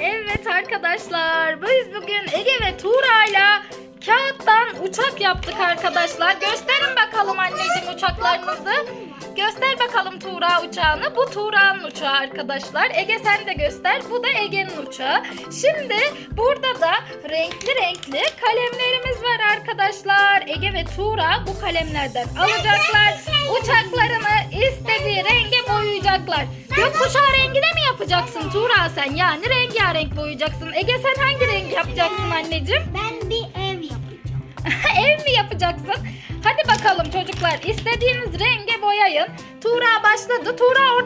Evet arkadaşlar biz bugün Ege ve Tuğra'yla kağıttan uçak yaptık arkadaşlar. Gösterin bakalım anneciğim uçaklarınızı. Göster bakalım Tuğra uçağını. Bu Tuğra'nın uçağı arkadaşlar. Ege sen de göster. Bu da Ege'nin uçağı. Şimdi burada da renkli renkli kalemlerimiz var arkadaşlar. Ege ve Tuğra bu kalemlerden alacaklar. Uçaklarını istediği renge boyayacaklar. Gökkuşağı rengi de yapacaksın Tuğra sen? Yani rengarenk boyayacaksın. Ege sen hangi rengi yapacaksın anneciğim? Ben bir ev yapacağım. Ev mi yapacaksın? Hadi bakalım çocuklar istediğiniz renge boyayın. Tuğra başladı. Tuğra değil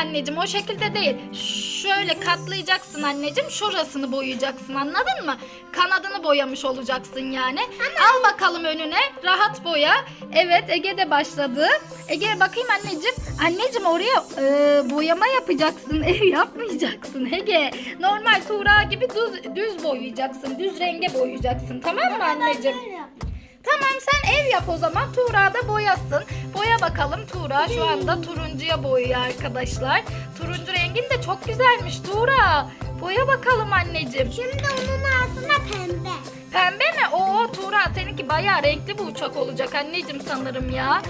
anneciğim o şekilde değil. Şöyle katlayacaksın anneciğim. Şurasını boyayacaksın anladın mı? Kanadını boyamış olacaksın yani. Al bakalım önüne rahat boya. Evet Ege de başladı. Ege bakayım anneciğim. Anneciğim oraya e, boyama yapacaksın. Ev yapmayacaksın Ege. Normal Tuğra gibi düz, düz boyayacaksın. Düz renge boyayacaksın tamam mı anneciğim? Tamam sen ev yap o zaman. Tuğra da boyasın. Boya bakalım. Tuğra şu anda turuncuya boyuyor arkadaşlar. Turuncu rengin de çok güzelmiş Tuğra. Boya bakalım anneciğim. Şimdi onun altına pembe. Pembe mi? Oo Tuğra seninki bayağı renkli bir uçak olacak anneciğim sanırım ya.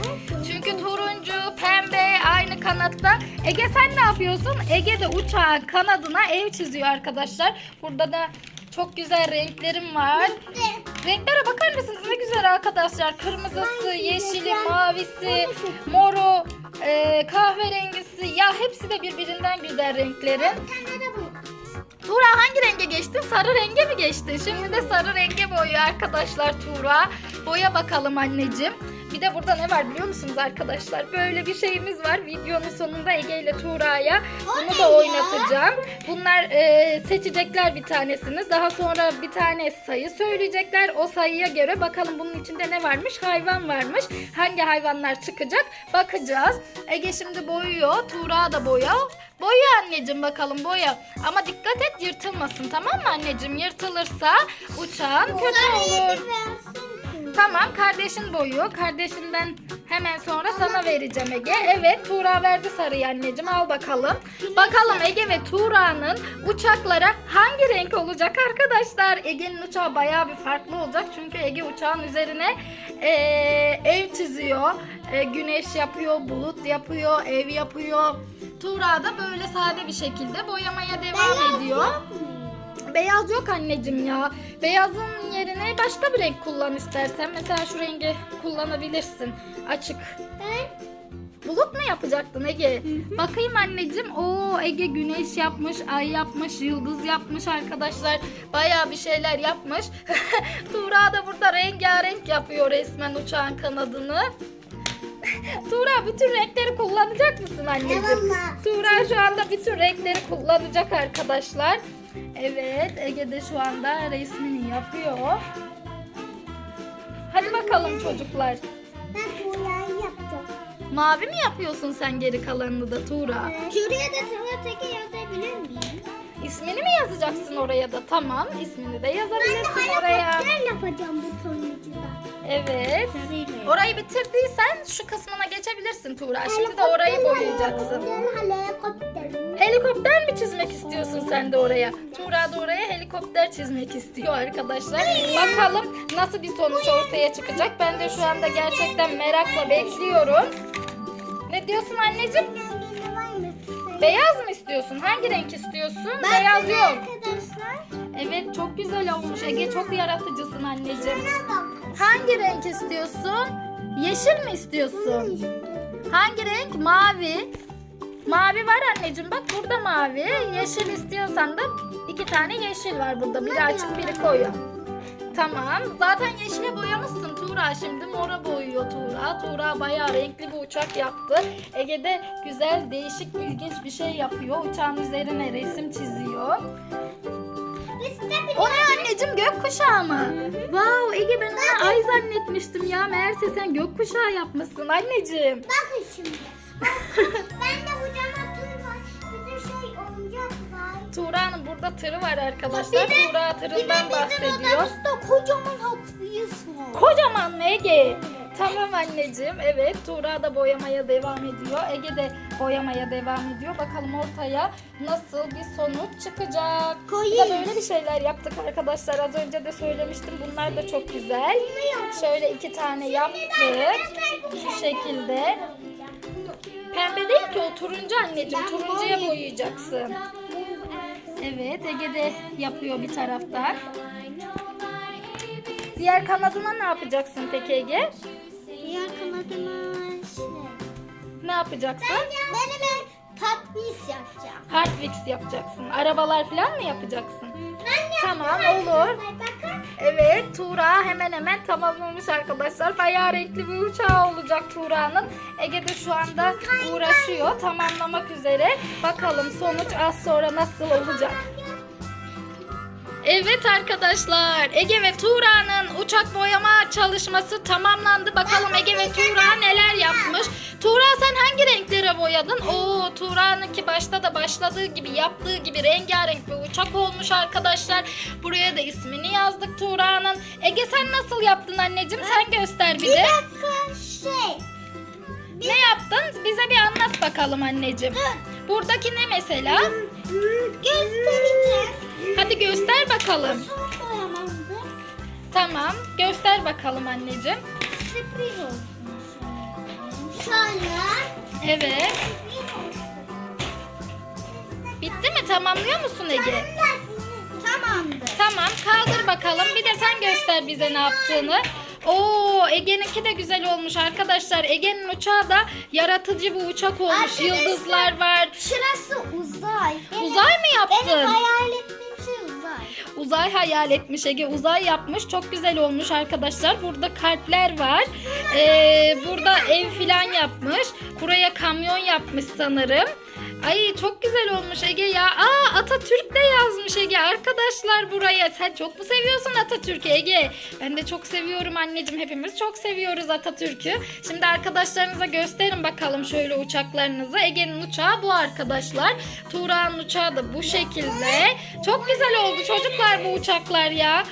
Çünkü turuncu, pembe aynı kanatta. Ege sen ne yapıyorsun? Ege de uçağın kanadına ev çiziyor arkadaşlar. Burada da çok güzel renklerim var. Renklere bakar mısınız ne güzel arkadaşlar. Kırmızısı, yeşili, mavisi, moru, e, kahverengisi. Ya hepsi de birbirinden güzel renklerin. Tuğra hangi renge geçtin? Sarı renge mi geçtin? Şimdi de sarı renge boyuyor arkadaşlar Tuğra. Boya bakalım anneciğim. Bir de burada ne var biliyor musunuz arkadaşlar? Böyle bir şeyimiz var. Videonun sonunda Ege ile Tuğra'ya bunu da oynatacağım. Bunlar e, seçecekler bir tanesini. Daha sonra bir tane sayı söyleyecekler. O sayıya göre bakalım bunun içinde ne varmış? Hayvan varmış. Hangi hayvanlar çıkacak? Bakacağız. Ege şimdi boyuyor. Tuğra da boya. Boya anneciğim bakalım boya. Ama dikkat et yırtılmasın tamam mı anneciğim? Yırtılırsa uçağın kötü olur. Tamam kardeşin boyuyor. Kardeşinden hemen sonra sana vereceğim Ege. Evet Tuğra verdi sarıyı anneciğim al bakalım. Bakalım Ege ve Tuğra'nın uçaklara hangi renk olacak arkadaşlar? Ege'nin uçağı bayağı bir farklı olacak. Çünkü Ege uçağın üzerine eee, ev çiziyor. Eee, güneş yapıyor, bulut yapıyor, ev yapıyor. Tuğra da böyle sade bir şekilde boyamaya devam ediyor. Beyaz yok anneciğim ya. Beyazın yerine başka bir renk kullan istersen. Mesela şu rengi kullanabilirsin. Açık. Ben Bulut mu yapacaktın Ege? Bakayım anneciğim. Oo Ege güneş yapmış, ay yapmış, yıldız yapmış arkadaşlar. Bayağı bir şeyler yapmış. Tuğra da burada rengarenk yapıyor resmen uçağın kanadını. Tuğra bütün renkleri kullanacak mısın anneciğim? Eyvallah. Tuğra şu anda bütün renkleri kullanacak arkadaşlar. Evet Ege de şu anda resmini yapıyor. Hadi bakalım çocuklar. ben boyayı yapacağım. Mavi mi yapıyorsun sen geri kalanını da Tuğra? Şuraya da Tevrat'taki yazabilir miyim? İsmini mi yazacaksın oraya da? Tamam ismini de Ben de yazabilirsin oraya. helikopter yapacağım bu turuncuda. Evet. Orayı bitirdiysen şu kısmına geçebilirsin Tuğra. Şimdi de orayı boyayacaksın. Helikopter. Mi çizmek istiyorsun sen de oraya? Tuğra da oraya helikopter çizmek istiyor arkadaşlar. Bakalım nasıl bir sonuç ortaya çıkacak. Ben de şu anda gerçekten merakla bekliyorum. Ne diyorsun anneciğim? Beyaz mı istiyorsun? Hangi renk istiyorsun? Beyaz yok. Arkadaşlar. Evet çok güzel olmuş. Ege çok yaratıcısın anneciğim. Buna bak. Hangi renk istiyorsun? Yeşil mi istiyorsun? Hangi renk? Mavi. Mavi var anneciğim bak burada mavi. Yeşil istiyorsan da iki tane yeşil var burada. Biri açık biri koyu. Tamam. Zaten yeşile boyamışsın Tuğra şimdi. Mora boyuyor Tuğra. Tuğra bayağı renkli bir uçak yaptı. Ege de güzel, değişik, ilginç bir şey yapıyor. Uçağın üzerine resim çiziyor. O ne anneciğim gökkuşağı mı? Wow Ege ben onu zannetmiştim ya. Meğerse sen gökkuşağı yapmışsın anneciğim. Bakın şimdi. ben de kocaman tır var. Bir de şey oyuncak var. Tuğra'nın burada tırı var arkadaşlar. Bir de- Tuğra Bir de tırından bizim bahsediyor. odamızda kocaman Tamam anneciğim. Evet Tuğra da boyamaya devam ediyor. Ege de boyamaya devam ediyor. Bakalım ortaya nasıl bir sonuç çıkacak. Bir de Koyayım. böyle bir şeyler yaptık arkadaşlar. Az önce de söylemiştim. Bunlar da çok güzel. Şöyle iki tane yaptık. Şu şekilde. Pembe değil ki o turuncu anneciğim. Turuncuya boyayacaksın. Evet Ege de yapıyor bir tarafta. Diğer kanadına ne yapacaksın peki Ege? Ne yapacaksın? Ben hemen patlis yapacağım. Hard Wheels yapacaksın. Arabalar falan mı yapacaksın? Ben Tamam olur. Bakın. Evet Tuğra hemen hemen tamamlamış arkadaşlar. Bayağı renkli bir uçağı olacak Tuğra'nın. Ege de şu anda uğraşıyor tamamlamak üzere. Bakalım sonuç az sonra nasıl olacak? Evet arkadaşlar Ege ve Tuğra'nın uçak boyama çalışması tamamlandı. Bakalım Ege ve Tuğra neler yapmış. Tuğra sen hangi renklere boyadın? Oo Tuğra'nınki başta da başladığı gibi yaptığı gibi rengarenk bir uçak olmuş arkadaşlar. Buraya da ismini yazdık Tuğra'nın. Ege sen nasıl yaptın anneciğim? Sen göster bir Bir de. dakika şey. Ne yaptın? Bize bir anlat bakalım anneciğim. Buradaki ne mesela? Göstereceğim. Hadi göster bakalım. Tamam göster bakalım anneciğim. Sürpriz olsun. Şöyle. Evet. Bitti mi? Tamamlıyor musun Ege? Tamamdır. Tamam kaldır bakalım. Bir de sen göster bize ne yaptığını. Oo Ege'ninki de güzel olmuş arkadaşlar. Ege'nin uçağı da yaratıcı bir uçak olmuş. Arkadaşlar, Yıldızlar var. Şurası uzay. Benim, Uzay mı yaptın? Benim hayal ettiğim uzay. Uzay hayal etmiş Ege. Uzay yapmış. Çok güzel olmuş arkadaşlar. Burada kalpler var. Ee, burada ev filan yapmış. Buraya kamyon yapmış sanırım. Ay çok güzel olmuş Ege ya. Aa Atatürk de yazmış Ege. Arkadaşlar buraya. Sen çok mu seviyorsun Atatürk'ü Ege? Ben de çok seviyorum anneciğim. Hepimiz çok seviyoruz Atatürk'ü. Şimdi arkadaşlarınıza gösterin bakalım şöyle uçaklarınızı. Ege'nin uçağı bu arkadaşlar. Tuğra'nın uçağı da bu şekilde. Çok güzel oldu çocuklar bu uçaklar ya.